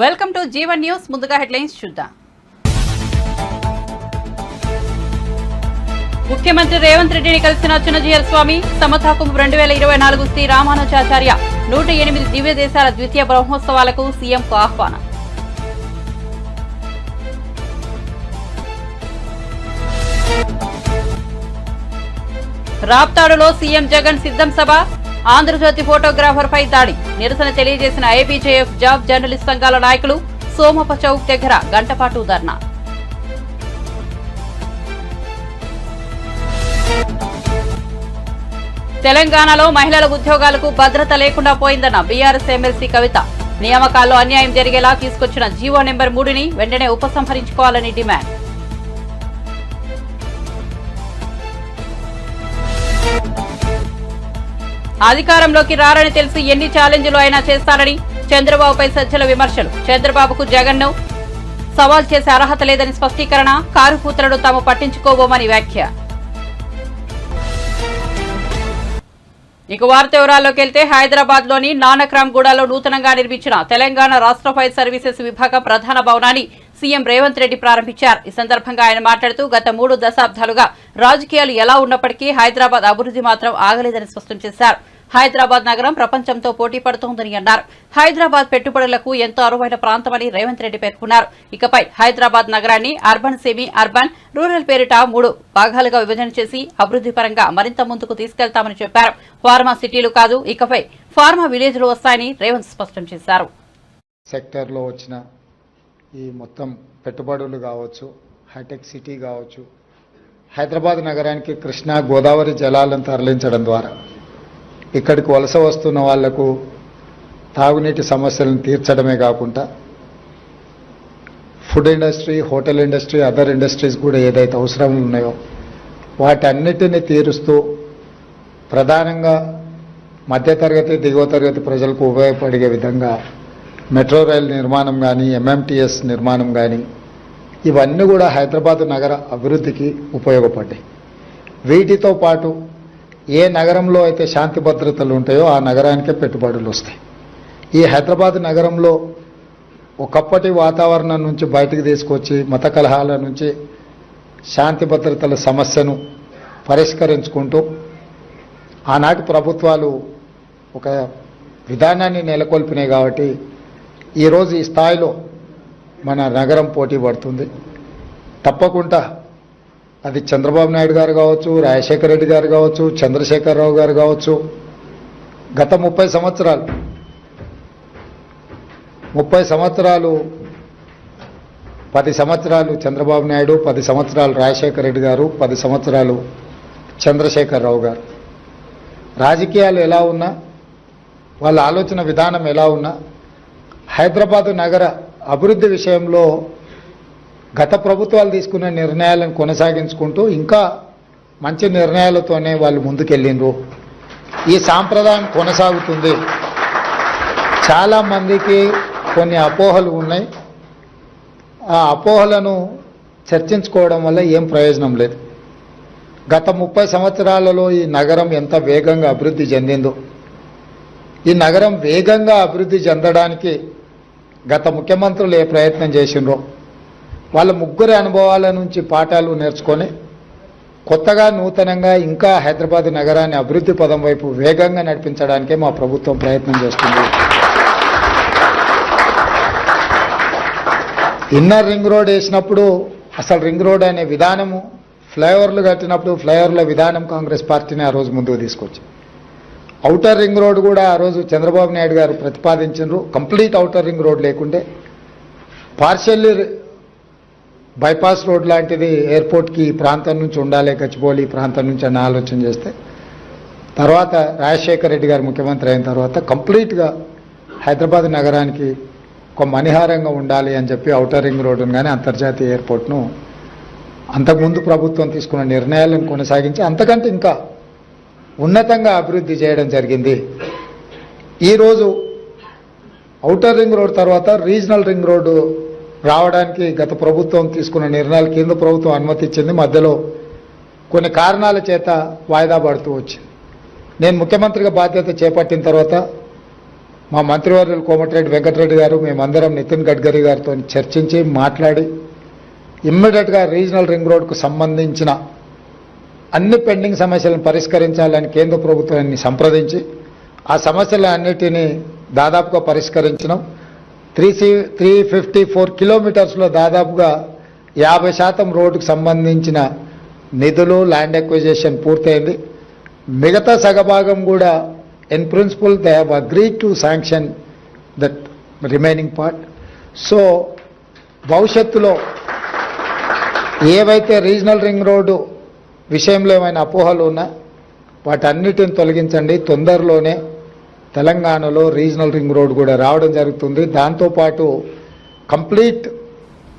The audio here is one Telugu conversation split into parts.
Welcome to Jeevan news. ముందుగా హెడ్లైన్స్ చూద్దాం. ముఖ్యమంత్రి రేవంత్ రెడ్డిని కలిసిన చిన్నజీయర్ స్వామి సమతాకు రెండు వేల ఇరవై నాలుగు శ్రీ రామానుజాచార్య నూట ఎనిమిది దివ్య దేశాల ద్వితీయ బ్రహ్మోత్సవాలకు సీఎంకు ఆహ్వానం. రాప్తాడులో సీఎం జగన్ సిద్ధం సభ ఆంధ్రజ్యోతి ఫోటోగ్రాఫర్ పై దాడి. నిరసన తెలియజేసిన ఏపీజేఎఫ్ జాబ్ జర్నలిస్ట్ సంఘాల నాయకులు సోమప చౌక్ దగ్గర గంటపాటు ధర్నా. తెలంగాణలో మహిళల ఉద్యోగాలకు భద్రత లేకుండా పోయిందన్న బీఆర్ఎస్ ఎమ్మెల్సీ కవిత. నియామకాల్లో అన్యాయం జరిగేలా తీసుకొచ్చిన జీవో నెంబర్ మూడుని వెంటనే ఉపసంహరించుకోవాలని డిమాండ్. అధికారంలోకి రారని తెలిసి ఎన్ని ఛాలెంజ్లు అయినా చేస్తారని చంద్రబాబుపై సజ్జల విమర్శలు. చంద్రబాబుకు జగన్ను సవాల్ చేసే అర్హత లేదని స్పష్టీకరణ కారు కూతురను తాము పట్టించుకోబోమని వ్యాఖ్య. ఇక వార్త వివరాల్లోకి వెళ్తే హైదరాబాద్లోని నానక్రామ్గూడలో నూతనంగా నిర్మించిన తెలంగాణ రాష్ట్ర ఫైర్ సర్వీసెస్ విభాగం ప్రధాన భవనాన్ని సీఎం రేవంత్ రెడ్డి ప్రారంభించారు. ఈ సందర్భంగా ఆయన మాట్లాడుతూ గత మూడు దశాబ్దాలుగా రాజకీయాలు ఎలా ఉన్నప్పటికీ హైదరాబాద్ అభివృద్ధి మాత్రం ఆగలేదని స్పష్టం చేశారు. హైదరాబాద్ నగరం ప్రపంచంతో పోటీ పడుతోందని అన్నారు. హైదరాబాద్ పెట్టుబడులకు ఎంతో అరువైన ప్రాంతమని రేవంత్ రెడ్డి పేర్కొన్నారు. ఇకపై హైదరాబాద్ నగరాన్ని అర్బన్ సెమీ అర్బన్ రూరల్ పేరిట మూడు భాగాలుగా విభజన చేసి అభివృద్ధి పరంగా మరింత ముందుకు తీసుకెళ్తామని చెప్పారు. ఫార్మా సిటీలు కాదు ఇకపై ఫార్మా విలేజ్లు వస్తాయని రేవంత్ స్పష్టం చేశారు. సెక్టర్లో వచ్చిన ఈ మొత్తం పెట్టుబడులు కావచ్చు హైటెక్ సిటీ కావచ్చు హైదరాబాద్ నగరానికి కృష్ణా గోదావరి జలాలను తరలించడం ద్వారా ఇక్కడికి వలస వస్తున్న వాళ్ళకు తాగునీటి సమస్యలను తీర్చడమే కాకుండా food industry hotel industry other industries కూడా ఏదైతే అవసరం ఉన్నాయో వాటన్నిటిని తీరుస్తూ ప్రధానంగా మధ్యతరగతి దిగువ తరగతి ప్రజలకు ఉపయోగపడే విధంగా మెట్రో రైల్ నిర్మాణం కానీ ఎంఎంటీఎస్ నిర్మాణం కానీ ఇవన్నీ కూడా హైదరాబాద్ నగర అభివృద్ధికి ఉపయోగపడ్డాయి. వీటితో పాటు ఏ నగరంలో అయితే శాంతి భద్రతలు ఉంటాయో ఆ నగరానికే పెట్టుబడులు వస్తాయి. ఈ హైదరాబాద్ నగరంలో ఒకప్పటి వాతావరణం నుంచి బయటకు తీసుకొచ్చి మత కలహాల నుంచి శాంతి భద్రతల సమస్యను పరిష్కరించుకుంటూ ఆనాటి ప్రభుత్వాలు ఒక విధానాన్ని నెలకొల్పినాయి కాబట్టి ఈరోజు ఈ స్థాయిలో మన నగరం పోటీ పడుతుంది. తప్పకుండా అది చంద్రబాబు నాయుడు గారు కావచ్చు రాజశేఖర రెడ్డి గారు కావచ్చు చంద్రశేఖరరావు గారు కావచ్చు గత ముప్పై సంవత్సరాలు ముప్పై సంవత్సరాలు పది సంవత్సరాలు చంద్రబాబు నాయుడు పది సంవత్సరాలు రాజశేఖర రెడ్డి గారు పది సంవత్సరాలు చంద్రశేఖరరావు గారు. రాజకీయాలు ఎలా ఉన్నా వాళ్ళ ఆలోచన విధానం ఎలా ఉన్నా హైదరాబాదు నగర అభివృద్ధి విషయంలో గత ప్రభుత్వాలు తీసుకున్న నిర్ణయాలను కొనసాగించుకుంటూ ఇంకా మంచి నిర్ణయాలతోనే వాళ్ళు ముందుకెళ్ళిండ్రు. ఈ సాంప్రదాయం కొనసాగుతుంది. చాలామందికి కొన్ని అపోహలు ఉన్నాయి. ఆ అపోహలను చర్చించుకోవడం వల్ల ఏం ప్రయోజనం లేదు. గత ముప్పై సంవత్సరాలలో ఈ నగరం ఎంత వేగంగా అభివృద్ధి చెందిందో. ఈ నగరం వేగంగా అభివృద్ధి చెందడానికి గత ముఖ్యమంత్రులు ఏ ప్రయత్నం చేసిండ్రో వాళ్ళ ముగ్గురి అనుభవాల నుంచి పాఠాలు నేర్చుకొని కొత్తగా నూతనంగా ఇంకా హైదరాబాద్ నగరాన్ని అభివృద్ధి పదం వైపు వేగంగా నడిపించడానికే మా ప్రభుత్వం ప్రయత్నం చేస్తుంది. ఇన్నర్ రింగ్ రోడ్ వేసినప్పుడు అసలు రింగ్ రోడ్ అనే విధానము ఫ్లైఓవర్లు కట్టినప్పుడు ఫ్లైఓవర్ల విధానం కాంగ్రెస్ పార్టీని ఆ రోజు ముందుకు తీసుకొచ్చి ఔటర్ రింగ్ రోడ్ కూడా ఆ రోజు చంద్రబాబు నాయుడు గారు ప్రతిపాదించారు కంప్లీట్ అవుటర్ రింగ్ రోడ్ లేకుంటే పార్షల్లీ బైపాస్ రోడ్ లాంటిది ఎయిర్పోర్ట్కి ఈ ప్రాంతం నుంచి ఉండాలి గచ్చిబౌలి ఈ ప్రాంతం నుంచి అని ఆలోచన చేస్తే తర్వాత రాజశేఖర రెడ్డి గారు ముఖ్యమంత్రి అయిన తర్వాత కంప్లీట్గా హైదరాబాద్ నగరానికి ఒక మణిహారంగా ఉండాలి అని చెప్పి అవుటర్ రింగ్ రోడ్డును కానీ అంతర్జాతీయ ఎయిర్పోర్ట్ను అంతకుముందు ప్రభుత్వం తీసుకున్న నిర్ణయాలను కొనసాగించి అంతకంటే ఇంకా ఉన్నతంగా అభివృద్ధి చేయడం జరిగింది. ఈరోజు ఔటర్ రింగ్ రోడ్ తర్వాత రీజనల్ రింగ్ రోడ్డు రావడానికి గత ప్రభుత్వం తీసుకున్న నిర్ణయాలు కేంద్ర ప్రభుత్వం అనుమతిచ్చింది. మధ్యలో కొన్ని కారణాల చేత వాయిదా పడుతూ వచ్చింది. నేను ముఖ్యమంత్రిగా బాధ్యత చేపట్టిన తర్వాత మా మంత్రివర్యులు కోమటిరెడ్డి వెంకటరెడ్డి గారు మేమందరం నితిన్ గడ్కరీ గారితో చర్చించి మాట్లాడి ఇమ్మీడియట్గా రీజనల్ రింగ్ రోడ్కు సంబంధించిన అన్ని పెండింగ్ సమస్యలను పరిష్కరించాలని కేంద్ర ప్రభుత్వాన్ని సంప్రదించి ఆ సమస్యలన్నిటినీ దాదాపుగా పరిష్కరించడం three C three fifty four కిలోమీటర్స్లో దాదాపుగా యాభై శాతం రోడ్డుకు సంబంధించిన నిధులు ల్యాండ్ ఎక్విజేషన్ పూర్తయింది. మిగతా సగభాగం కూడా in principle they have agree to sanction that remaining part. So భవిష్యత్తులో ఏవైతే రీజనల్ రింగ్ రోడ్డు విషయంలో ఏమైనా అపోహలు ఉన్నా వాటన్నిటిని తొలగించండి. తొందరలోనే తెలంగాణలో రీజనల్ రింగ్ రోడ్ కూడా రావడం జరుగుతుంది. దాంతోపాటు కంప్లీట్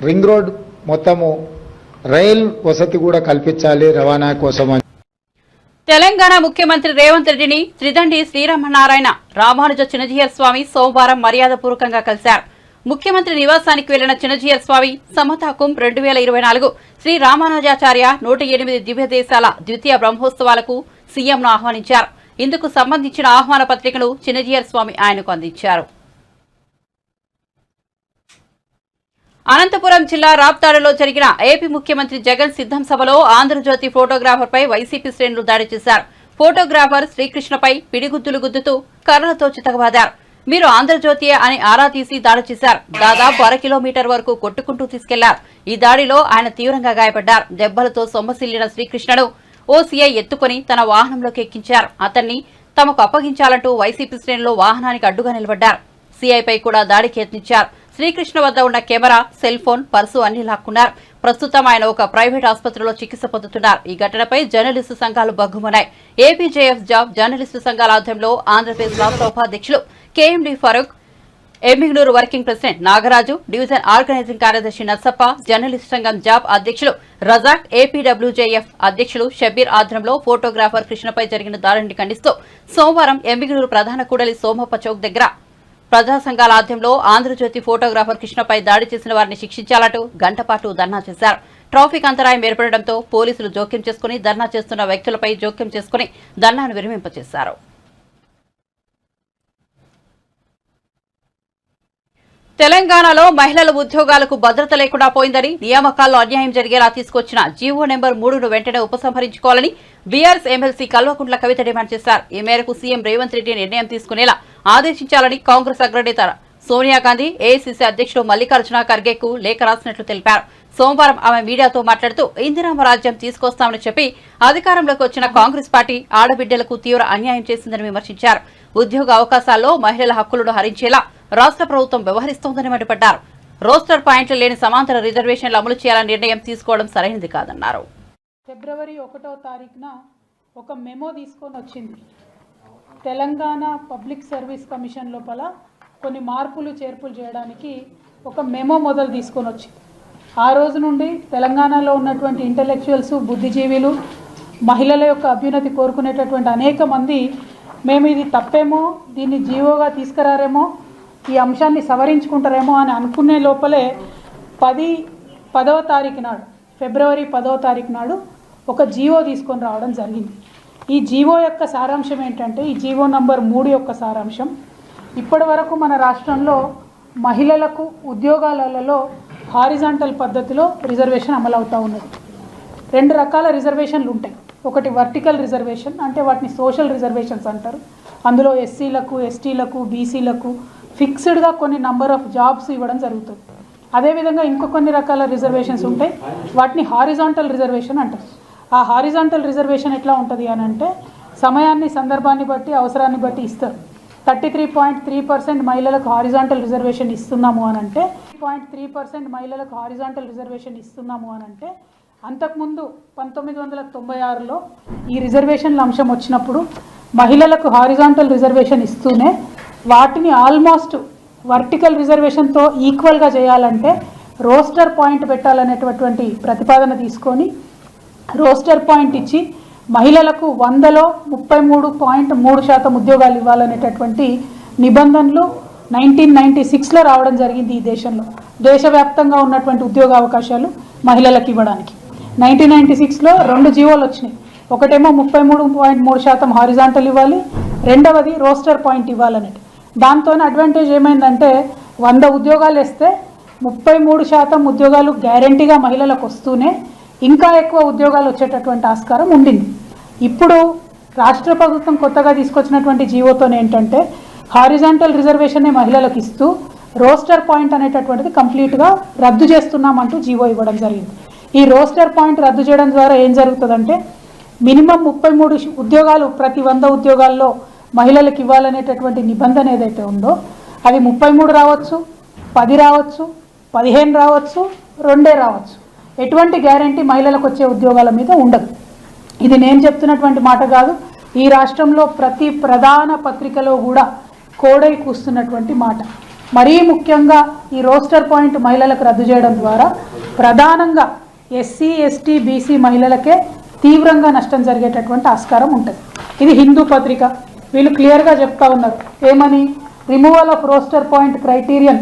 రింగ్ రోడ్ మొత్తము రైల్ వసతి కూడా కల్పించాలి రవాణా కోసం తెలంగాణ ముఖ్యమంత్రి రేవంత్ రెడ్డిని త్రిదండి శ్రీరామనారాయణ రామానుజ చిన్నజీయర్ స్వామి సోమవారం మర్యాదపూర్వకంగా కలిశారు. ముఖ్యమంత్రి నివాసానికి వెళ్ళిన చిన్నజీయర్ స్వామి సమతాకుం రెండు వేల ఇరవై నాలుగు శ్రీ రామానుజాచార్య నూట ఎనిమిది దివ్య దేశాల ద్వితీయ బ్రహ్మోత్సవాలకు సీఎంను ఆహ్వానించారు. ఇందుకు సంబంధించిన ఆహ్వాన పత్రికను చిన్నజీయర్ స్వామి ఆయనకు అందించారు. అనంతపురం జిల్లా రాప్తాడులో జరిగిన ఏపీ ముఖ్యమంత్రి జగన్ సిద్ధం సభలో ఆంధ్రజ్యోతి ఫోటోగ్రాఫర్ పై వైసీపీ శ్రేణులు దాడి చేశారు. ఫోటోగ్రాఫర్ శ్రీకృష్ణపై పిడిగుద్దులు గుద్దుతూ కర్రలతో చితకబాదారు మీరు ఆంధ్రజ్యోతి అని ఆరా తీసి దాడి చేశారు. దాదాపు అర కిలోమీటర్ వరకు కొట్టుకుంటూ తీసుకెళ్ళారు. ఈ దాడిలో ఆయన తీవ్రంగా గాయపడ్డారు. దెబ్బలతో సొమ్మసిల్లిన శ్రీకృష్ణను ఓ ఎత్తుకుని తన వాహనంలోకి ఎక్కించారు. అతన్ని తమకు అప్పగించాలంటూ వైసీపీ శ్రేణులు వాహనానికి అడ్డుగా నిలబడ్డారు. సీఐపై కూడా దాడికి యత్నించారు శ్రీకృష్ణ వద్ద ఉన్న కెమెరా సెల్ ఫోన్ పర్సు అన్ని లాక్కున్నారు. ప్రస్తుతం ఆయన ఒక ప్రైవేట్ ఆసుపత్రిలో చికిత్స పొందుతున్నారు. ఈ ఘటనపై జర్నలిస్టు సంఘాలు బగ్గుమన్నాయి ఏపీజేఎఫ్ జాబ్ జర్నలిస్టు సంఘాల ఆధ్వర్యంలో ఆంధ్రప్రదేశ్ రాష్ట్ర ఉపాధ్యక్షులు KMD Farooq Emmiganur working president Nagaraju division organising కార్యదర్శి నర్సప్ప జర్నలిస్ట్ సంఘం జాబ్ అధ్యక్షులు రజాక్ ఏపీడబ్ల్యూజేఎఫ్ అధ్యక్షులు షబీర్ ఆధ్వర్యంలో ఫోటోగ్రాఫర్ కృష్ణపై జరిగిన దాడిని ఖండిస్తూ సోమవారం ఎమ్మిగ్నూరు ప్రధాన కూడలి సోమప్ప చౌక్ దగ్గర ప్రజా సంఘాల ఆధ్యంలో ఆంధ్రజ్యోతి ఫోటోగ్రాఫర్ కృష్ణపై దాడి చేసిన వారిని శిక్షించాలంటూ గంటపాటు ధర్నా చేశారు. ట్రాఫిక్ అంతరాయం ఏర్పడడంతో పోలీసులు జోక్యం చేసుకుని ధర్నా చేస్తున్న వ్యక్తులపై జోక్యం చేసుకుని ధర్నాను విరమింపచేశారు. తెలంగాణలో మహిళల ఉద్యోగాలకు భద్రత లేకుండా పోయిందని నియామకాల్లో అన్యాయం జరిగేలా తీసుకొచ్చిన జీవో నెంబర్ మూడును వెంటనే ఉపసంహరించుకోవాలని BRS MLC Kalvakuntla Kavitha demand చేశారు. ఈ మేరకు సీఎం రేవంత్ రెడ్డి నిర్ణయం తీసుకునేలా ఆదేశించాలని కాంగ్రెస్ అగ్రనేత సోనియా గాంధీ ఏఐసీసీ అధ్యక్షుడు మల్లికార్జున ఖర్గేకు లేఖ రాసినట్లు తెలిపారు. సోమవారం ఆమె మీడియాతో మాట్లాడుతూ ఇందిరామ రాజ్యం తీసుకొస్తామని చెప్పి అధికారంలోకి వచ్చిన కాంగ్రెస్ పార్టీ ఆడబిడ్డలకు తీవ్ర అన్యాయం చేసిందని విమర్శించారు. ఉద్యోగ అవకాశాల్లో మహిళల హక్కులను హరించేలా రాష్ట్ర ప్రభుత్వం వ్యవహరిస్తోందని మండిపడ్డారు. రోస్టర్ పాయింట్లు లేని సమాంతర రిజర్వేషన్లు అమలు చేయాలని నిర్ణయం తీసుకోవడం సరైనది కాదన్నారు. ఫిబ్రవరి ఒకటో తారీఖున ఒక మెమో తీసుకొని వచ్చింది. తెలంగాణ పబ్లిక్ సర్వీస్ కమిషన్ లోపల కొన్ని మార్పులు చేర్పులు చేయడానికి ఒక మెమో మొదలు తీసుకొని వచ్చింది. ఆ రోజు నుండి తెలంగాణలో ఉన్నటువంటి ఇంటలెక్చువల్స్ బుద్ధిజీవులు మహిళల యొక్క అభ్యున్నతి కోరుకునేటటువంటి అనేక మంది మేము ఇది తప్పేమో దీన్ని జీవోగా తీసుకురారేమో ఈ అంశాన్ని సవరించుకుంటారేమో అని అనుకునే లోపలే పది పదవ తారీఖు నాడు ఫిబ్రవరి పదవ తారీఖు నాడు ఒక జీవో తీసుకొని రావడం జరిగింది. ఈ జీవో యొక్క సారాంశం ఏంటంటే ఈ జీవో నంబర్ మూడు యొక్క సారాంశం. ఇప్పటి వరకు మన రాష్ట్రంలో మహిళలకు ఉద్యోగాలలో హారిజాంటల్ పద్ధతిలో రిజర్వేషన్ అమలవుతూ ఉన్నది. రెండు రకాల రిజర్వేషన్లు ఉంటాయి. ఒకటి వర్టికల్ రిజర్వేషన్ అంటే వాటిని సోషల్ రిజర్వేషన్స్ అంటారు. అందులో ఎస్సీలకు ఎస్టీలకు బీసీలకు ఫిక్స్డ్గా కొన్ని నంబర్ ఆఫ్ జాబ్స్ ఇవ్వడం జరుగుతుంది. అదేవిధంగా ఇంకో కొన్ని రకాల రిజర్వేషన్స్ ఉంటాయి. వాటిని హారిజాంటల్ రిజర్వేషన్ అంటారు. ఆ హారిజాంటల్ రిజర్వేషన్ ఎట్లా ఉంటుంది అని అంటే సమయాన్ని సందర్భాన్ని బట్టి అవసరాన్ని బట్టి ఇస్తారు. Thirty three point three percent మహిళలకు హారిజాంటల్ రిజర్వేషన్ ఇస్తున్నాము అని అంటే పాయింట్ త్రీ పర్సెంట్ మహిళలకు హారిజాంటల్ రిజర్వేషన్ ఇస్తున్నాము అని అంటే అంతకుముందు పంతొమ్మిది వందల తొంభై ఆరులో ఈ రిజర్వేషన్ల అంశం వచ్చినప్పుడు మహిళలకు హారిజాంటల్ రిజర్వేషన్ ఇస్తూనే వాటిని ఆల్మోస్ట్ వర్టికల్ రిజర్వేషన్తో ఈక్వల్గా చేయాలంటే రోస్టర్ పాయింట్ పెట్టాలనేటటువంటి ప్రతిపాదన తీసుకొని రోస్టర్ పాయింట్ ఇచ్చి మహిళలకు వందలో ముప్పై మూడు పాయింట్ మూడు శాతం ఉద్యోగాలు ఇవ్వాలనేటటువంటి నిబంధనలు నైన్టీన్ నైన్టీ సిక్స్లో రావడం జరిగింది ఈ దేశంలో. దేశవ్యాప్తంగా ఉన్నటువంటి ఉద్యోగ అవకాశాలు మహిళలకు ఇవ్వడానికి. నైన్టీన్ నైన్టీ సిక్స్లో రెండు జీవోలు వచ్చినాయి. ఒకటేమో ముప్పై మూడు పాయింట్ మూడు శాతం హారిజాంటల్ ఇవ్వాలి రెండవది రోస్టర్ పాయింట్ ఇవ్వాలనేది దాంతో అడ్వాంటేజ్ ఏమైందంటే వంద ఉద్యోగాలు వేస్తే ముప్పై మూడు శాతం ఉద్యోగాలు గ్యారంటీగా మహిళలకు వస్తూనే ఇంకా ఎక్కువ ఉద్యోగాలు వచ్చేటటువంటి ఆస్కారం ఉండింది. ఇప్పుడు రాష్ట్ర ప్రభుత్వం కొత్తగా తీసుకొచ్చినటువంటి జీవోతో ఏంటంటే హారిజాంటల్ రిజర్వేషన్ని మహిళలకు ఇస్తూ రోస్టర్ పాయింట్ అనేటటువంటిది కంప్లీట్గా రద్దు చేస్తున్నామంటూ జీవో ఇవ్వడం జరిగింది. ఈ రోస్టర్ పాయింట్ రద్దు చేయడం ద్వారా ఏం జరుగుతుందంటే మినిమం ముప్పై మూడు ఉద్యోగాలు ప్రతి వంద ఉద్యోగాల్లో మహిళలకు ఇవ్వాలనేటటువంటి నిబంధన ఏదైతే ఉందో అది ముప్పై మూడు రావచ్చు పది రావచ్చు పదిహేను రావచ్చు రెండే రావచ్చు. ఎటువంటి గ్యారంటీ మహిళలకు వచ్చే ఉద్యోగాల మీద ఉండదు. ఇది నేను చెప్తున్నటువంటి మాట కాదు. ఈ రాష్ట్రంలో ప్రతి ప్రధాన పత్రికలో కూడా కోడై కూస్తున్నటువంటి మాట. మరీ ముఖ్యంగా ఈ రోస్టర్ పాయింట్ మహిళలకు రద్దు చేయడం ద్వారా ప్రధానంగా ఎస్సీ ఎస్టీ బీసీ మహిళలకే తీవ్రంగా నష్టం జరిగేటటువంటి ఆస్కారం ఉంటుంది. ఇది హిందూ పత్రిక. వీళ్ళు క్లియర్గా చెప్తా ఉన్నారు. ఏమని? Removal of roster point criterion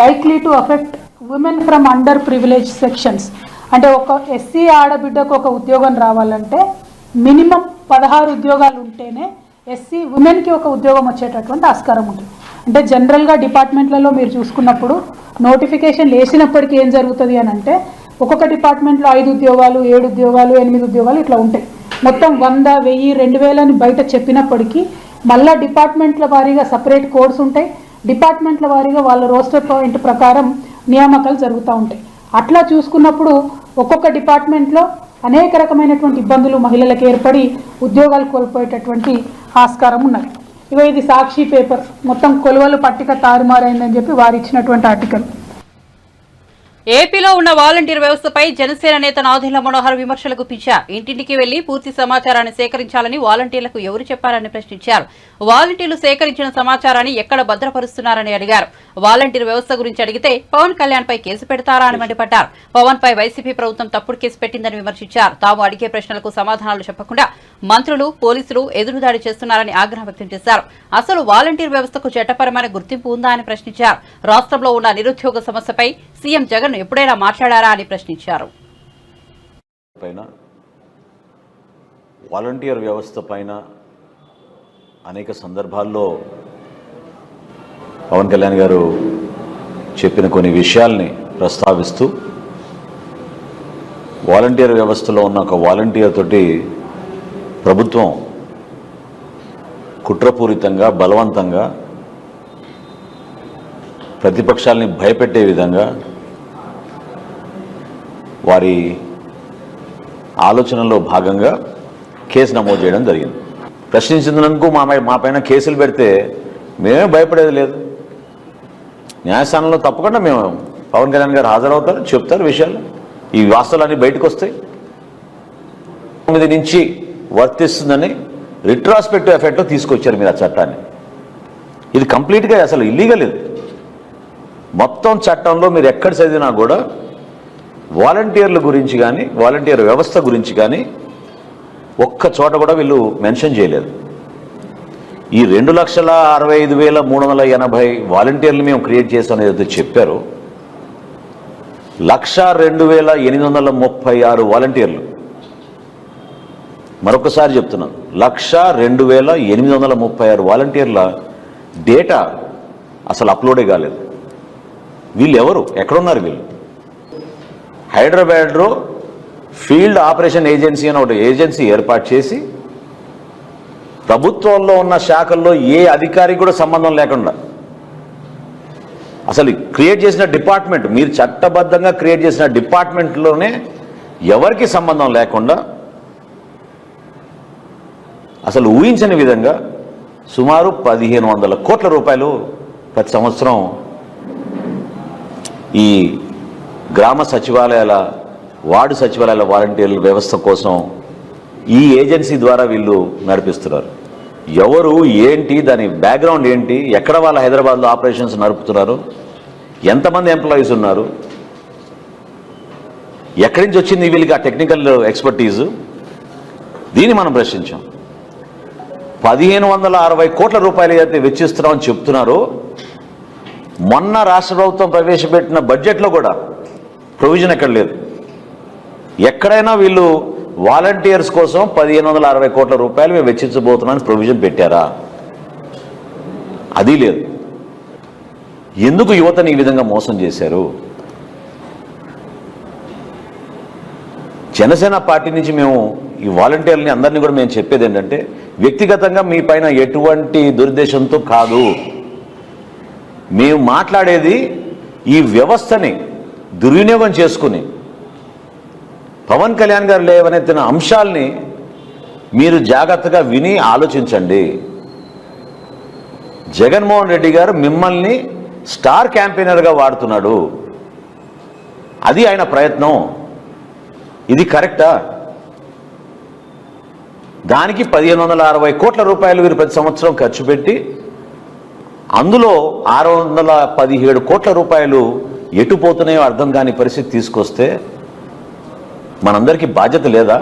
likely to affect women from under privilege sections అంటే ఒక ఎస్సీ ఆడబిడ్డకు ఒక ఉద్యోగం రావాలంటే మినిమం పదహారు ఉద్యోగాలు ఉంటేనే ఎస్సీ ఉమెన్కి ఒక ఉద్యోగం వచ్చేటటువంటి ఆస్కారం ఉంటుంది. అంటే జనరల్గా డిపార్ట్మెంట్లలో మీరు చూసుకున్నప్పుడు నోటిఫికేషన్ వేసినప్పటికీ ఏం జరుగుతుంది అని అంటే ఒక్కొక్క డిపార్ట్మెంట్లో ఐదు ఉద్యోగాలు ఏడు ఉద్యోగాలు ఎనిమిది ఉద్యోగాలు ఇట్లా ఉంటాయి. మొత్తం వంద వెయ్యి రెండు వేలని బయట చెప్పినప్పటికీ మళ్ళా డిపార్ట్మెంట్ల వారీగా సపరేట్ కోడ్స్ ఉంటాయి. డిపార్ట్మెంట్ల వారీగా వాళ్ళ రోస్టర్ పాయింట్ ప్రకారం నియామకాలు జరుగుతూ ఉంటాయి. అట్లా చూసుకున్నప్పుడు ఒక్కొక్క డిపార్ట్మెంట్లో అనేక రకమైనటువంటి ఇబ్బందులు మహిళలకు ఏర్పడి ఉద్యోగాలు కోల్పోయేటటువంటి ఆస్కారం ఉన్నది. ఇగో ఇది సాక్షి పేపర్. మొత్తం కొలువలు పట్టిక తారుమారైందని చెప్పి వారు ఇచ్చినటువంటి ఆర్టికల్. ఏపీలో ఉన్న వాలంటీర్ వ్యవస్థపై జనసేన నేత నాదెళ్ళ మనోహర్ విమర్శలకు పిలిచారు ఇంటింటికి వెళ్ళి పూర్తి సమాచారాన్ని సేకరించాలని వాలంటీర్లకు ఎవరు చెప్పారని ప్రశ్నించారు. వాలంటీర్లు సేకరించిన సమాచారాన్ని ఎక్కడ భద్రపరుస్తున్నారని అడిగారు. వాలంటీర్ వ్యవస్థ గురించి అడిగితే పవన్ కళ్యాణ్ పై కేసు పెడతారా అని మండిపడ్డారు. పవన్ పై వైసీపీ ప్రభుత్వం తప్పుడు కేసు పెట్టిందని విమర్శించారు. తాము అడిగే ప్రశ్నలకు సమాధానాలు చెప్పకుండా మంత్రులు పోలీసులు ఎదురుదాడి చేస్తున్నారని ఆగ్రహం వ్యక్తం చేశారు. అసలు వాలంటీర్ వ్యవస్థకు చట్టపరమైన గుర్తింపు ఉందా అని ప్రశ్నించారు. రాష్ట్రంలో ఉన్న నిరుద్యోగ సమస్యపై సీఎం జగన్ ఎప్పుడైనా మాట్లాడారా అని ప్రశ్నించారు. వాలంటీర్ వ్యవస్థ పైన అనేక సందర్భాల్లో పవన్ కళ్యాణ్ గారు చెప్పిన కొన్ని విషయాల్ని ప్రస్తావిస్తూ వాలంటీర్ వ్యవస్థలో ఉన్న ఒక వాలంటీర్ తోటి ప్రభుత్వం కుట్రపూరితంగా బలవంతంగా ప్రతిపక్షాలని భయపెట్టే విధంగా వారి ఆలోచనలో భాగంగా కేసు నమోదు చేయడం జరిగింది. ప్రశ్నించినందుకు మా మా పైన కేసులు పెడితే మేమే భయపడేది లేదు. న్యాయస్థానంలో తప్పకుండా మేము పవన్ కళ్యాణ్ గారు హాజరవుతారు చెప్తారు విషయాలు. ఈ వాస్తవాలన్నీ బయటకు వస్తాయి. తొమ్మిది నుంచి వర్తిస్తుందని రిట్రాస్పెక్టివ్ ఎఫెక్ట్లో తీసుకొచ్చారు మీరు ఆ చట్టాన్ని. ఇది కంప్లీట్గా అసలు ఇల్లీగల్ ఇది. మొత్తం చట్టంలో మీరు ఎక్కడ చదివినా కూడా వాలంటీర్ల గురించి కానీ వాలంటీర్ వ్యవస్థ గురించి కానీ ఒక్క చోట కూడా వీళ్ళు మెన్షన్ చేయలేదు. ఈ రెండు లక్షల అరవై ఐదు వేల మూడు వందల ఎనభై వాలంటీర్లు మేము క్రియేట్ చేసాం ఏదైతే చెప్పారో లక్ష రెండు వేల ఎనిమిది వందల ముప్పై ఆరు వాలంటీర్లు. మరొకసారి చెప్తున్నాను లక్ష రెండు వేల ఎనిమిది వందల ముప్పై ఆరు వాలంటీర్ల డేటా అసలు అప్లోడే కాలేదు. వీళ్ళు ఎవరు ఎక్కడున్నారు వీళ్ళు? హైదరాబాద్లో ఫీల్డ్ ఆపరేషన్ ఏజెన్సీ అని ఒకటి ఏజెన్సీ ఏర్పాటు చేసి ప్రభుత్వంలో ఉన్న శాఖల్లో ఏ అధికారికి కూడా సంబంధం లేకుండా అసలు క్రియేట్ చేసిన డిపార్ట్మెంట్ మీరు చట్టబద్ధంగా క్రియేట్ చేసిన డిపార్ట్మెంట్లోనే ఎవరికి సంబంధం లేకుండా అసలు ఊహించని విధంగా సుమారు పదిహేను వందల కోట్ల రూపాయలు ప్రతి సంవత్సరం ఈ గ్రామ సచివాలయాల వార్డు సచివాలయాల వాలంటీర్ల వ్యవస్థ కోసం ఈ ఏజెన్సీ ద్వారా వీళ్ళు నడిపిస్తున్నారు. ఎవరు ఏంటి దాని బ్యాక్గ్రౌండ్ ఏంటి ఎక్కడ వాళ్ళ హైదరాబాద్లో ఆపరేషన్స్ నడుపుతున్నారు ఎంతమంది ఎంప్లాయీస్ ఉన్నారు ఎక్కడి నుంచి వచ్చింది వీళ్ళకి ఆ టెక్నికల్ ఎక్స్పర్టీజు దీన్ని మనం ప్రశ్నించాం. పదిహేను వందల అరవై కోట్ల రూపాయలు ఏదైతే వెచ్చిస్తున్నామని చెప్తున్నారో మొన్న రాష్ట్ర ప్రభుత్వం ప్రవేశపెట్టిన బడ్జెట్లో కూడా ప్రొవిజన్ ఎక్కడ లేదు. ఎక్కడైనా వీళ్ళు వాలంటీర్స్ కోసం పదిహేను వందల అరవై కోట్ల రూపాయలు మేము వెచ్చించబోతున్నామని ప్రొవిజన్ పెట్టారా? అది లేదు. ఎందుకు యువతని ఈ విధంగా మోసం చేశారు? జనసేన పార్టీ నుంచి మేము ఈ వాలంటీర్లని అందరినీ కూడా మేము చెప్పేది ఏంటంటే వ్యక్తిగతంగా మీ పైన ఎటువంటి దురుద్దేశంతో కాదు. మేము మాట్లాడేది ఈ వ్యవస్థని దుర్వినియోగం చేసుకుని పవన్ కళ్యాణ్ గారు లేవనెత్తిన అంశాల్ని మీరు జాగ్రత్తగా విని ఆలోచించండి. జగన్మోహన్ రెడ్డి గారు మిమ్మల్ని స్టార్ క్యాంపెయినర్గా వాడుతున్నాడు. అది ఆయన ప్రయత్నం. ఇది కరెక్టా? దానికి పదిహేను వందల అరవై కోట్ల రూపాయలు వీరు ప్రతి సంవత్సరం ఖర్చు పెట్టి అందులో ఆరు వందల పదిహేడు కోట్ల రూపాయలు ఎటు పోతున్నాయో అర్థం కాని పరిస్థితి తీసుకొస్తే మనందరికీ బాధ్యత లేదా?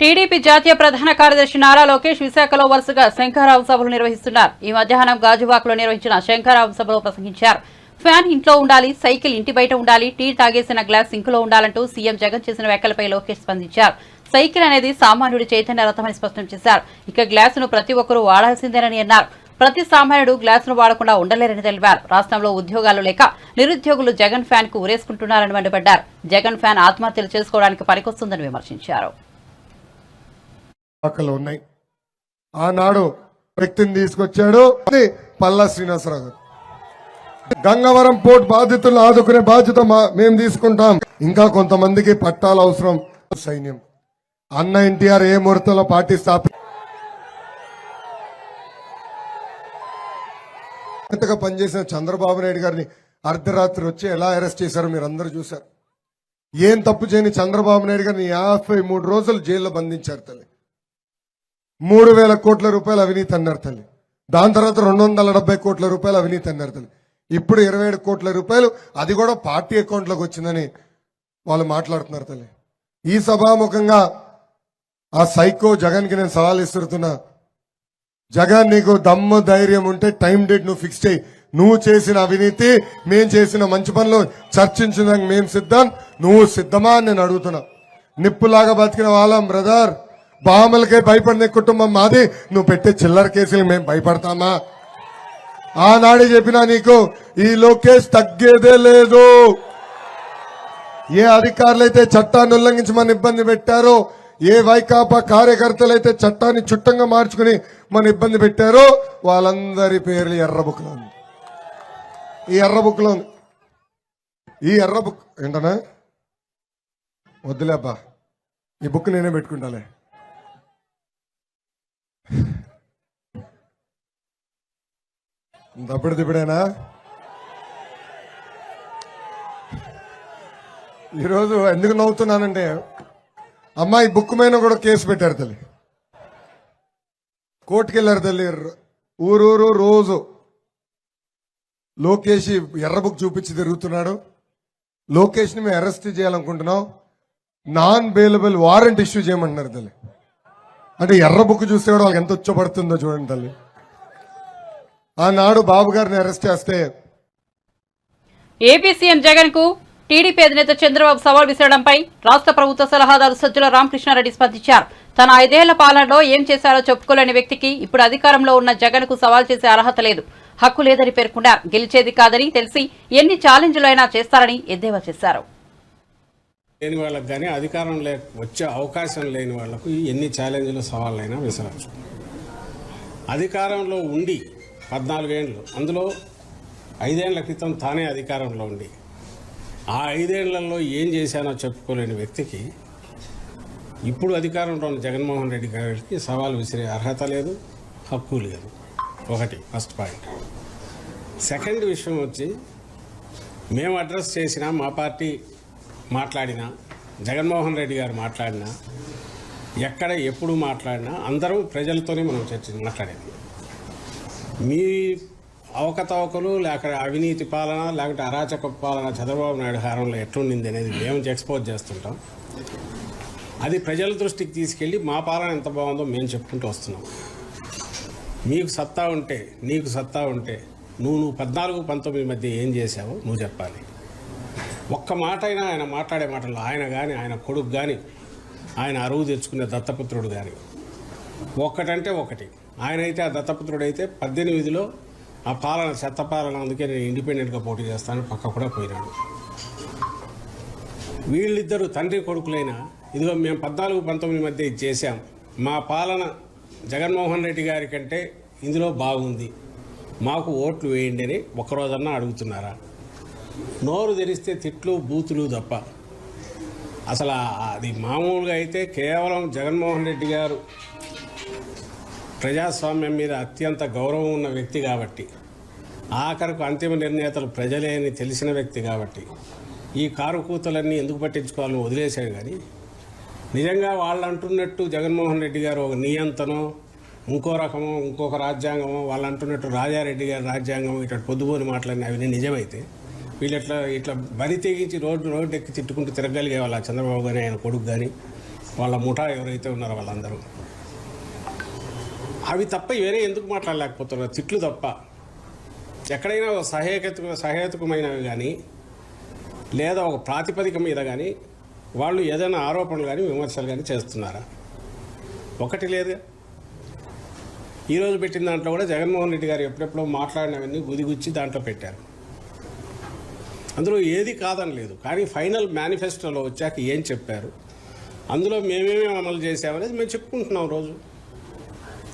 టీడీపీ జాతీయ ప్రధాన కార్యదర్శి నారా లోకేష్ విశాఖలో వరుసగా శంఖారావు సభలు నిర్వహిస్తున్నారు. ఈ మధ్యాహ్నం గాజువాకలో నిర్వహించిన శంఖారావు సభలో ప్రసంగించారు. ఫ్యాన్ ఇంట్లో ఉండాలి సైకిల్ ఇంటి బయట ఉండాలి టీ తాగేసిన గ్లాస్ సింకులో ఉండాలంటూ సీఎం జగన్ చేసిన వ్యాఖ్యలపై లోకేష్ స్పందించారు. సైకిల్ అనేది సామాన్యుడి చైతన్య రథమని స్పష్టం చేశారు. ఇక గ్లాసును ప్రతి ఒక్కరూ వాడాల్సిందేనని అన్నారు. ప్రతి సామాన్యుడు గ్లాసును వాడకుండా ఉండలేరని తెలిపారు. రాష్ట్రంలో ఉద్యోగాలు లేక నిరుద్యోగులు జగన్ ఫ్యాన్కు ఉరేసుకుంటున్నారని మండిపడ్డారు. జగన్ ఫ్యాన్ ఆత్మహత్యలు చేసుకోవడానికి పనికొస్తుందని విమర్శించారు. ఉన్నాయి. ఆనాడు వ్యక్తిని తీసుకొచ్చాడు పల్లా శ్రీనివాసరావు గారు. గంగవరం పోర్ట్ బాధితులను ఆదుకునే బాధ్యత మా- మేము తీసుకుంటాం. ఇంకా కొంతమందికి పట్టాలు అవసరం. సైన్యం. అన్న ఎన్టీఆర్ ఏ ముహూర్తంలో పార్టీ స్థాపి బాధ్యతగా పనిచేసిన చంద్రబాబు నాయుడు గారిని అర్ధరాత్రి వచ్చి ఎలా అరెస్ట్ చేశారో మీరు అందరూ చూశారు. ఏం తప్పు చేయని చంద్రబాబు నాయుడు గారిని యాభై మూడు రోజులు జైల్లో బంధించారు తల్లి. మూడు వేల కోట్ల రూపాయలు అవినీతి అన్నారు తల్లి. దాని తర్వాత రెండు వందల డెబ్బై కోట్ల రూపాయలు అవినీతి అన్నారు తల్లి. ఇప్పుడు ఇరవై ఏడు కోట్ల రూపాయలు అది కూడా పార్టీ అకౌంట్లోకి వచ్చిందని వాళ్ళు మాట్లాడుతున్నారు తల్లి. ఈ సభాముఖంగా ఆ సైకో జగన్కి నేను సవాల్ ఇస్తున్నా జగన్ నీకు దమ్ము ధైర్యం ఉంటే టైం డేట్ నువ్వు ఫిక్స్ చేయి. నువ్వు చేసిన అవినీతి మేం చేసిన మంచి పనులు చర్చించడానికి మేం సిద్ధం. నువ్వు సిద్ధమా అని నేను అడుగుతున్నా. నిప్పులాగా బతికిన వాళ్ళం బ్రదర్. బామలకే భయపడిన కుటుంబం మాది. నువ్వు పెట్టే చిల్లర కేసులు మేము భయపడతామా? ఆనాడే చెప్పినా నీకు ఈ లోకేష్ తగ్గేదే లేదు. ఏ అధికారులు అయితే చట్టాన్ని ఉల్లంఘించమని ఇబ్బంది పెట్టారో ఏ వైకాపా కార్యకర్తలు అయితే చట్టాన్ని చుట్టంగా మార్చుకుని మన ఇబ్బంది పెట్టారో వాళ్ళందరి పేర్లు ఎర్ర బుక్లో ఉంది. ఈ ఎర్ర బుక్లో ఉంది. ఈ ఎర్ర బుక్ ఏంటనా వద్దులే అబ్బా. ఈ బుక్ నేనే పెట్టుకుంటాలే. దప్పుడు దిప్పుడేనా ఈరోజు ఎందుకు నవ్వుతున్నానంటే అమ్మాయి బుక్ మీద కూడా కేసు పెట్టారు తల్లి. కోర్టుకి వెళ్ళారు తల్లి. ఊరూరు రోజు లోకేష్ ఎర్ర బుక్ చూపించి తిరుగుతున్నాడు. లోకేష్ని మేము అరెస్ట్ చేయాలనుకుంటున్నాం. నాన్ బెయిలబుల్ వారెంట్ ఇష్యూ చేయమంటున్నారు తల్లి. అంటే ఎర్ర బుక్ చూస్తే కూడా వాళ్ళకి ఎంత ఉచ్చపడుతుందో చూడండి తల్లి. ఆనాడు బాబు గారిని అరెస్ట్ చేస్తే ఏపీ సీఎం జగన్కు టీడీపీ అధినేత చంద్రబాబు సవాల్ విసరడంపై రాష్ట్ర ప్రభుత్వ సలహాదారు సజ్జల రామకృష్ణారెడ్డి స్పందించారు. తన ఐదేళ్ళ పాలనలో ఏం చేశారో చెప్పుకోలేని వ్యక్తికి ఇప్పుడు అధికారంలో ఉన్న జగన్ సవాల్ చేసే అర్హత లేదు. హక్కు లేదని పేర్కొన్నారు. గెలిచేది కాదని తెలిసి ఎన్ని ఛాలెంజ్లు అయినా చేస్తారని ఎద్దేవా చేశారు. లేని వాళ్ళకి కానీ అధికారం లే వచ్చే అవకాశం లేని వాళ్ళకు ఎన్ని ఛాలెంజ్లు సవాళ్ళైనా విసరచ్చు. అధికారంలో ఉండి పద్నాలుగేండ్లు అందులో ఐదేళ్ళ క్రితం తానే అధికారంలో ఉండి ఆ ఐదేళ్ళలో ఏం చేశానో చెప్పుకోలేని వ్యక్తికి ఇప్పుడు అధికారంలో ఉన్న జగన్మోహన్ రెడ్డి గారికి సవాల్ విసిరే అర్హత లేదు హక్కు లేదు. ఒకటి ఫస్ట్ పాయింట్. సెకండ్ విషయం వచ్చి మేము అడ్రస్ చేసినా మా పార్టీ మాట్లాడినా జగన్మోహన్ రెడ్డి గారు మాట్లాడినా ఎక్కడ ఎప్పుడు మాట్లాడినా అందరం ప్రజలతోనే మనం చర్చ మాట్లాడేది. మీ అవకతవకలు లేక అవినీతి పాలన లేకపోతే అరాచక పాలన చంద్రబాబు నాయుడు హారంలో ఎట్లుండింది అనేది మేము ఎక్స్పోజ్ చేస్తుంటాం. అది ప్రజల దృష్టికి తీసుకెళ్ళి మా పాలన ఎంత బాగుందో మేము చెప్పుకుంటూ వస్తున్నాం. మీకు సత్తా ఉంటే నీకు సత్తా ఉంటే నువ్వు నువ్వు పద్నాలుగు పంతొమ్మిది మధ్య ఏం చేశావో నువ్వు చెప్పాలి. ఒక్క మాట అయినా ఆయన మాట్లాడే మాటలు ఆయన కానీ ఆయన కొడుకు కానీ ఆయన అరువు తెచ్చుకునే దత్తపుత్రుడు కానీ ఒక్కటంటే ఒకటి. ఆయన అయితే ఆ దత్తపుత్రుడు అయితే పద్దెనిమిదిలో ఆ పాలన చెత్త పాలన అందుకే నేను ఇండిపెండెంట్గా పోటీ చేస్తాను పక్క కూడా పోయినాడు వీళ్ళిద్దరు తండ్రి కొడుకులైన ఇదిగో మేము పద్నాలుగు పంతొమ్మిది మధ్య ఇది చేశాం. మా పాలన జగన్మోహన్ రెడ్డి గారి కంటే ఇందులో బాగుంది. మాకు ఓట్లు వేయండి అని ఒక్కరోజన్నా అడుగుతున్నారా? నోరు తెరిస్తే తిట్లు బూతులు తప్ప. అసలు అది మామూలుగా అయితే కేవలం జగన్మోహన్ రెడ్డి గారు ప్రజాస్వామ్యం మీద అత్యంత గౌరవం ఉన్న వ్యక్తి కాబట్టి ఆఖరకు అంతిమ నిర్ణేతలు ప్రజలే అని తెలిసిన వ్యక్తి కాబట్టి ఈ కారు కూతలన్నీ ఎందుకు పట్టించుకోవాలని వదిలేశాడు కానీ నిజంగా వాళ్ళు అంటున్నట్టు జగన్మోహన్ రెడ్డి గారు ఒక నియంతనో ఇంకో రకమో ఇంకొక రాజ్యాంగమో వాళ్ళు అంటున్నట్టు రాజారెడ్డి గారి రాజ్యాంగం ఇట్లా పొద్దుపోని మాటలన్నీ అవి నిజమైతే వీళ్ళు ఇట్లా ఇట్లా బరి తెగించి రోడ్డు రోడ్డు ఎక్కి తిట్టుకుంటూ తిరగలిగే వాళ్ళ చంద్రబాబు కానీ ఆయన కొడుకు కానీ వాళ్ళ ముఠా ఎవరైతే ఉన్నారో వాళ్ళందరూ. అవి తప్ప వేరే ఎందుకు మాట్లాడలేకపోతున్నారు? తిట్లు తప్ప. ఎక్కడైనా ఒక సహేతుక సహేతుకమైనవి కానీ లేదా ఒక ప్రాతిపదిక మీద కానీ వాళ్ళు ఏదైనా ఆరోపణలు కానీ విమర్శలు కానీ చేస్తున్నారా? ఒకటి లేదు. ఈరోజు పెట్టిన దాంట్లో కూడా జగన్మోహన్ రెడ్డి గారు ఎప్పుడెప్పుడో మాట్లాడినవన్నీ గుదిగుచ్చి దాంట్లో పెట్టారు. అందులో ఏది కాదని లేదు. కానీ ఫైనల్ మేనిఫెస్టోలో వచ్చాక ఏం చెప్పారు? అందులో మేమేమి అమలు చేసామనేది మేము చెప్పుకుంటున్నాం రోజు.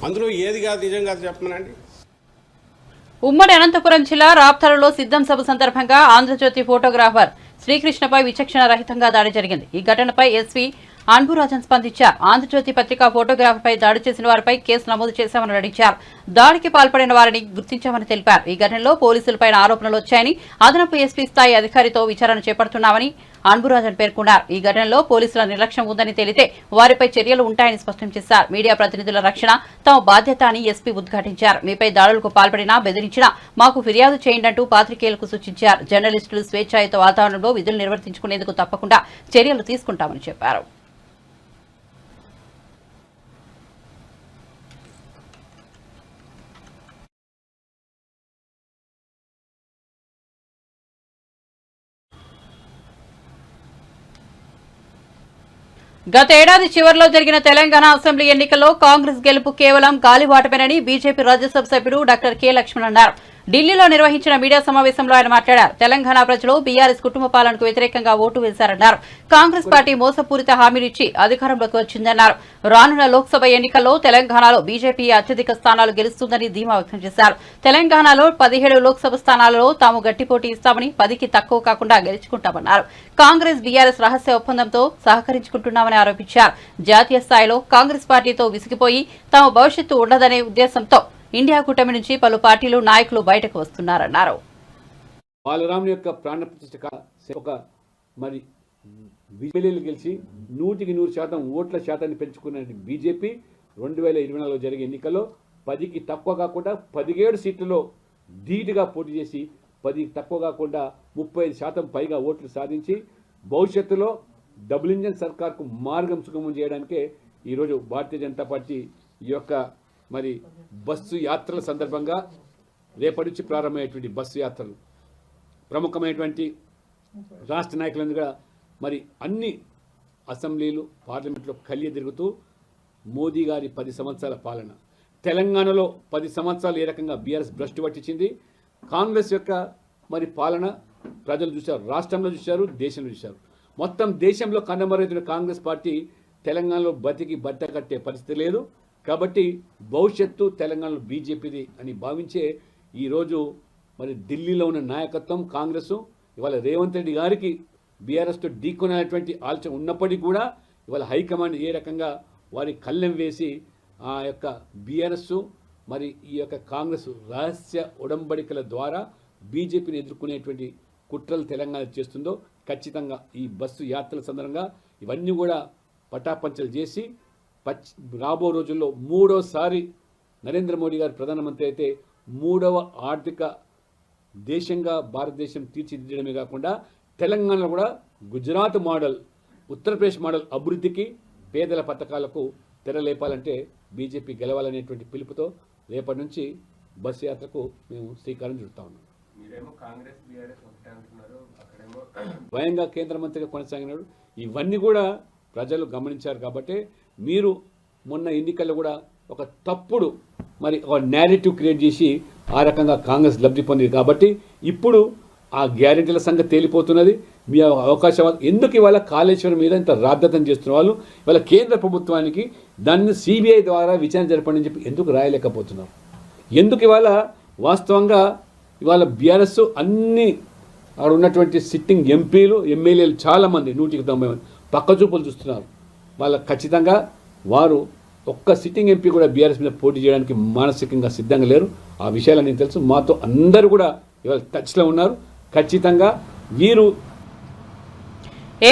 అందులో ఏది కాదు నిజం కాదు చెప్పమనండి. ఉమ్మడి అనంతపురం జిల్లా రాప్తలలో సిద్ధం సభ సందర్భంగా ఆంధ్రజ్యోతి ఫోటోగ్రాఫర్ శ్రీకృష్ణపై విచక్షణ రహితంగా దాడి జరిగింది. ఈ ఘటనపై ఎస్పీ అన్బురాజన్ స్పందించారు. ఆంధ్రజ్యోతి పత్రిక ఫోటోగ్రాఫర్పై దాడి చేసిన వారిపై కేసు నమోదు చేశామని వెల్లడించారు దాడికి పాల్పడిన వారిని గుర్తించామని తెలిపారు. ఈ ఘటనలో పోలీసులపై ఆరోపణలు వచ్చాయని అదనపు ఎస్పీ స్థాయి అధికారితో విచారణ చేపడుతున్నామని అన్బురాజన్ పేర్కొన్నారు. ఈ ఘటనలో పోలీసుల నిర్లక్ష్యం ఉందని తెలితే వారిపై చర్యలు ఉంటాయని స్పష్టం చేశారు. మీడియా ప్రతినిధుల రక్షణ తమ బాధ్యత అని ఎస్పీ ఉద్ఘాటించారు. మీపై దాడులకు పాల్పడినా బెదిరించినా మాకు ఫిర్యాదు చేయండంటూ పాత్రికేయులకు సూచించారు. జర్నలిస్టులు స్వేచ్ఛాయుత వాతావరణంలో విధులు నిర్వర్తించుకునేందుకు తప్పకుండా చర్యలు తీసుకుంటామని చెప్పారు. గత ఏడాది చివరిలో జరిగిన తెలంగాణ అసెంబ్లీ ఎన్నికల్లో కాంగ్రెస్ గెలుపు కేవలం గాలివాటమేనని బీజేపీ రాజ్యసభ సభ్యుడు డాక్టర్ కె లక్ష్మణ్ అన్నారు. ఢిల్లీలో నిర్వహించిన మీడియా సమావేశంలో ఆయన మాట్లాడారు. తెలంగాణ ప్రజలు బీఆర్ఎస్ కుటుంబ పాలనకు వ్యతిరేకంగా ఓటు వేశారన్నారు. కాంగ్రెస్ పార్టీ మోసపూరిత హామీలిచ్చి అధికారంలోకి వచ్చిందన్నారు. రానున్న లోక్సభ ఎన్నికల్లో తెలంగాణలో బీజేపీ అత్యధిక స్థానాలు గెలుస్తుందని ధీమా వ్యక్తం చేశారు. తెలంగాణలో పదిహేడు లోక్సభ స్థానాలలో తాము గట్టి పోటీ ఇస్తామని పదికి తక్కువ కాకుండా గెలుచుకుంటామన్నారు. కాంగ్రెస్ బీఆర్ఎస్ రహస్య ఒప్పందంతో సహకరించుకుంటున్నామని ఆరోపించారు. జాతీయ స్థాయిలో కాంగ్రెస్ పార్టీతో విసిగిపోయి తమ భవిష్యత్తు ఉండదనే ఉద్దేశంతో ఇండియా కూటమి నుంచి పలు పార్టీలు నాయకులు బయటకు వస్తున్నారన్నారు. బాలరాముని యొక్క ప్రాణ ప్రతిష్ఠ ఒక మరి బిజెపీలు గెలిచి నూటికి నూరు శాతం ఓట్ల శాతాన్ని పెంచుకున్న బీజేపీ రెండు వేల ఇరవై నాలుగులో జరిగే ఎన్నికల్లో పదికి తక్కువ కాకుండా పదిహేడు సీట్లలో ధీటుగా పోటీ చేసి పది తక్కువ కాకుండా ముప్పై ఐదు శాతం పైగా ఓట్లు సాధించి భవిష్యత్తులో డబుల్ ఇంజన్ సర్కార్కు మార్గం సుగమం చేయడానికే ఈరోజు భారతీయ జనతా పార్టీ ఈ యొక్క మరి బస్సు యాత్రల సందర్భంగా రేపటి నుంచి ప్రారంభమయ్యేటువంటి బస్సు యాత్రలు ప్రముఖమైనటువంటి రాష్ట్ర నాయకులందు కూడా మరి అన్ని అసెంబ్లీలు పార్లమెంట్లో కలియ తిరుగుతూ మోదీ గారి పది సంవత్సరాల పాలన. తెలంగాణలో పది సంవత్సరాలు ఏ రకంగా బీఆర్ఎస్ భ్రష్టు పట్టించింది? కాంగ్రెస్ యొక్క మరి పాలన ప్రజలు చూశారు రాష్ట్రంలో చూశారు దేశంలో చూశారు. మొత్తం దేశంలో కన్నమరైతున్న కాంగ్రెస్ పార్టీ తెలంగాణలో బతికి బట్ట కట్టే పరిస్థితి లేదు. కాబట్టి భవిష్యత్తు తెలంగాణలో బీజేపీది అని భావించే ఈరోజు మరి ఢిల్లీలో ఉన్న నాయకత్వం కాంగ్రెస్ ఇవాళ రేవంత్ రెడ్డి గారికి బీఆర్ఎస్తో ఢీకొనేటువంటి ఆలోచన ఉన్నప్పటికీ కూడా ఇవాళ హైకమాండ్ ఏ రకంగా వారి కళ్ళెం వేసి ఆ యొక్క బీఆర్ఎస్ మరి ఈ యొక్క కాంగ్రెస్ రహస్య ఉడంబడికల ద్వారా బీజేపీని ఎదుర్కొనేటువంటి కుట్రలు తెలంగాణ చేస్తుందో ఖచ్చితంగా ఈ బస్సు యాత్రల సందర్భంగా ఇవన్నీ కూడా పటాపంచలు చేసి పచ్ రాబో రోజుల్లో మూడోసారి నరేంద్ర మోడీ గారు ప్రధానమంత్రి అయితే మూడవ ఆర్థిక దేశంగా భారతదేశం తీర్చిదిద్దడమే కాకుండా తెలంగాణలో కూడా గుజరాత్ మోడల్ ఉత్తరప్రదేశ్ మోడల్ అభివృద్ధికి పేదల పథకాలకు తెరలేపాలంటే బీజేపీ గెలవాలనేటువంటి పిలుపుతో రేపటి నుంచి బస్సు యాత్రకు మేము శ్రీకారం చుడతా ఉన్నాం. స్వయంగా కేంద్ర మంత్రిగా కొనసాగినాడు. ఇవన్నీ కూడా ప్రజలు గమనించారు కాబట్టి మీరు మొన్న ఎన్నికల్లో కూడా ఒక తప్పుడు మరి ఒక నేరేటివ్ క్రియేట్ చేసి ఆ రకంగా కాంగ్రెస్ లబ్ధి పొందింది కాబట్టి ఇప్పుడు ఆ గ్యారెంటీల సంగతి తేలిపోతున్నది. మీ అవకాశం ఎందుకు ఇవాళ కాళేశ్వరం మీద ఇంత రాద్ధాతం చేస్తున్న వాళ్ళు? ఇవాళ కేంద్ర ప్రభుత్వానికి దాన్ని సిబిఐ ద్వారా విచారణ జరపండి అని చెప్పి ఎందుకు రాయలేకపోతున్నారు? ఎందుకు ఇవాళ వాస్తవంగా ఇవాళ బీఆర్ఎస్ అన్ని అక్కడ ఉన్నటువంటి సిట్టింగ్ ఎంపీలు ఎమ్మెల్యేలు చాలామంది నూటికి తొంభై మంది పక్కచూపులు చూస్తున్నారు. వాళ్ళ ఖచ్చితంగా వారు ఒక్క సిట్టింగ్ ఎంపీ కూడా బీఆర్ఎస్ మీద పోటీ చేయడానికి మానసికంగా సిద్ధంగా లేరు. ఆ విషయాలన్నీ తెలుసు. మాతో అందరూ కూడా ఇవాళ టచ్లో ఉన్నారు. ఖచ్చితంగా వీరు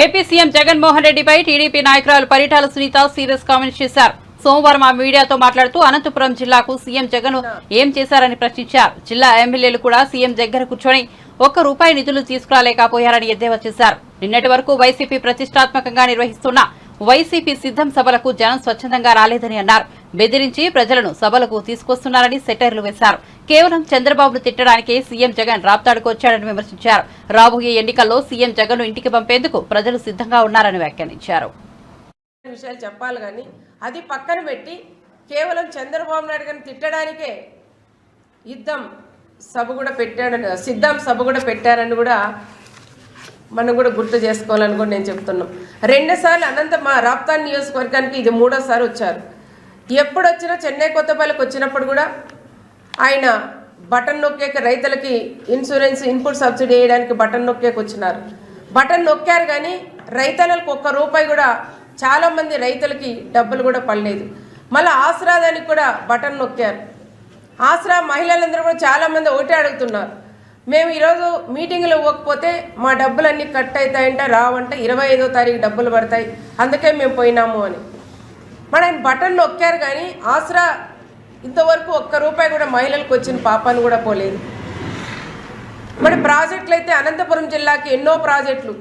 ఏపీ సీఎం జగన్మోహన్ రెడ్డిపై టీడీపీ నాయకురాలు పరిటాల సునీత సీరియస్ కామెంట్స్ చేశారు. సోమవారం ఆ మీడియాతో మాట్లాడుతూ అనంతపురం జిల్లాకు సీఎం జగన్ ఏం చేశారని ప్రశ్నించారు. జిల్లా ఎమ్మెల్యేలు కూడా సీఎం దగ్గర కూర్చొని ఒక్క రూపాయి నిధులు తీసుకురాలేకపోయారని ఎద్దేవా చేశారు. నిన్నటి వరకు వైసీపీ ప్రతిష్టాత్మకంగా నిర్వహిస్తున్న వైసీపీ సిద్ధం సభలకు జనం స్వచ్ఛందంగా రాలేదని అన్నారు. బెదిరించి ప్రజలను సభలకు తీసుకొస్తున్నారని సెటైర్లు వేశారు. కేవలం చంద్రబాబును తిట్టడానికే సీఎం జగన్ రాప్తాడుకొచ్చాడని విమర్శించారు. రాబోయే ఎన్నికల్లో సీఎం జగన్ ఇంటికి పంపేందుకు ప్రజలు సిద్ధంగా ఉన్నారని వ్యాఖ్యానించారు. విషయాలు చెప్పాలి కానీ అది పక్కన పెట్టి కేవలం చంద్రబాబు నాయుడు గారిని తిట్టడానికే యుద్ధం సభ కూడా పెట్టాడని సిద్ధం సభ కూడా పెట్టారని కూడా మనం కూడా గుర్తు చేసుకోవాలని కూడా నేను చెప్తున్నాం. రెండుసార్లు అనంత మా రాప్తాన్ నియోజకవర్గానికి ఇది మూడోసారి వచ్చారు. ఎప్పుడు వచ్చినా చెన్నై కొత్తపల్లికి వచ్చినప్పుడు కూడా ఆయన బటన్ నొక్కేక రైతులకి ఇన్సూరెన్స్ ఇన్పుట్ సబ్సిడీ వేయడానికి బటన్ నొక్కేకి వచ్చినారు. బటన్ నొక్కారు కానీ రైతులకు ఒక్క రూపాయి కూడా చాలామంది రైతులకి డబ్బులు కూడా పడలేదు. మళ్ళీ ఆసరాదానికి కూడా బటన్ నొక్కారు. ఆసరా మహిళలందరూ కూడా చాలామంది ఒకటే అడుగుతున్నారు. మేము ఈరోజు మీటింగ్లు ఇవ్వకపోతే మా డబ్బులన్నీ కట్ అవుతాయంటే రావంటే. ఇరవై ఐదో తారీఖు డబ్బులు పడతాయి. అందుకే మేము పోయినాము అని. మరి ఆయన బటన్ నొక్కారు కానీ ఆసరా ఇంతవరకు ఒక్క రూపాయి కూడా మహిళలకు వచ్చిన పాపాన్ని కూడా పోలేదు. మరి ప్రాజెక్టులు అయితే అనంతపురం జిల్లాకి ఎన్నో ప్రాజెక్టులు.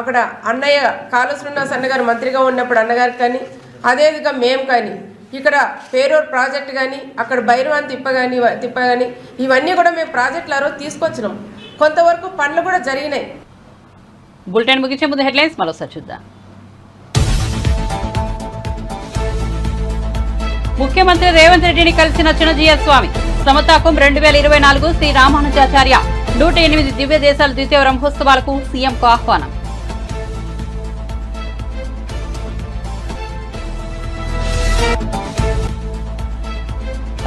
అక్కడ అన్నయ్య కాళ అన్నగారు మంత్రిగా ఉన్నప్పుడు అన్నగారికి కానీ అదేవిధంగా మేము కానీ ఇక్కడ పేరూరు ప్రాజెక్ట్ కానీ అక్కడ భైరవాన్ తిప్ప కానీ తిప్ప కానీ ఇవన్నీ కూడా మేము ప్రాజెక్టులు ఆ రోజు తీసుకొచ్చినాం. కొంతవరకు పనులు కూడా జరిగినాయి. బులెటిన్ ముగించే ముందు హెడ్లైన్స్ మరోసారి చూద్దాం. ముఖ్యమంత్రి రేవంత్ రెడ్డిని కలిసిన చిన్నజీయ స్వామి సమతాకం రెండు వేల ఇరవై నాలుగు శ్రీ రామానుజాచార్య నూట ఎనిమిది దివ్య దేశాల ద్వితీయ బ్రహ్మోత్సవాలకు సీఎంకు ఆహ్వానం.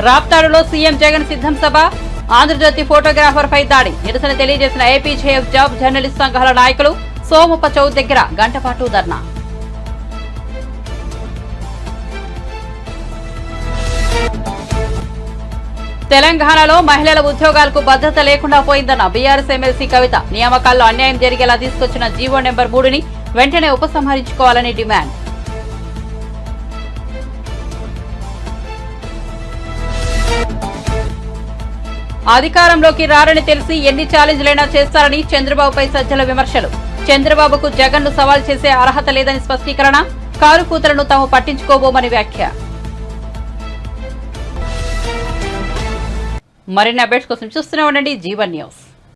రాప్తాడులో సీఎం జగన్ సిద్ధం సభ. ఆంధ్రజ్యోతి ఫోటోగ్రాఫర్ పై దాడి. నిరసన తెలియజేసిన ఏపీజేఎఫ్ జాబ్ జర్నలిస్ట్ సంఘాల నాయకులు సోమప్ప చౌద్ దగ్గర గంటపాటు ధర్నా. తెలంగాణలో మహిళల ఉద్యోగాలకు భద్రత లేకుండా పోయిందన్న బీఆర్ఎస్ ఎమ్మెల్సీ కవిత. నియామకాల్లో అన్యాయం జరిగేలా తీసుకొచ్చిన జీవో నెంబర్ మూడుని వెంటనే ఉపసంహరించుకోవాలని డిమాండ్. అధికారంలోకి రారని తెలిసి ఎన్ని ఛాలెంజ్లైనా చేస్తారని చంద్రబాబుపై సజ్జల విమర్శలు. చంద్రబాబుకు జగన్ను సవాల్ చేసే అర్హత లేదని స్పష్టీకరణ. కారు కూతులను తాము పట్టించుకోబోమని వ్యాఖ్య. మరిన్ని అప్డేట్స్ కోసం చూస్తూనే ఉండండి జీవన్ న్యూస్.